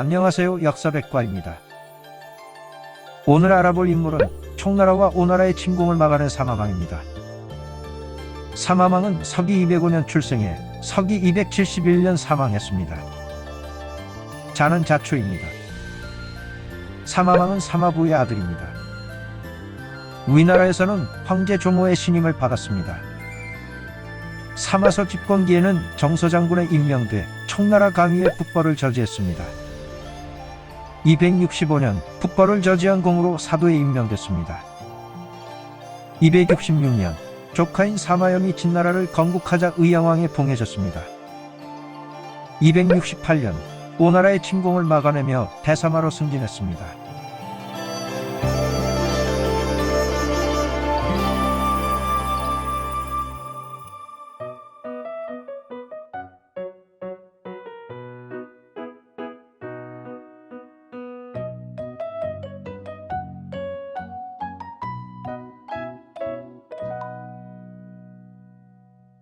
안녕하세요 역사백과입니다. 오늘 알아볼 인물은 총나라와 오나라의 침공을 막아낸 사마망입니다. 사마망은 서기 205년 출생해 서기 271년 사망했습니다. 자는 자초입니다. 사마망은 사마부의 아들입니다. 위나라에서는 황제 조모의 신임을 받았습니다. 사마서 집권기에는 정서장군에 임명돼 청나라 강의의 북벌을 저지했습니다. 265년 북벌을 저지한 공으로 사도에 임명됐습니다. 266년 조카인 사마염이 진나라를 건국하자 의양왕에 봉해졌습니다. 268년 오나라의 침공을 막아내며 대사마로 승진했습니다.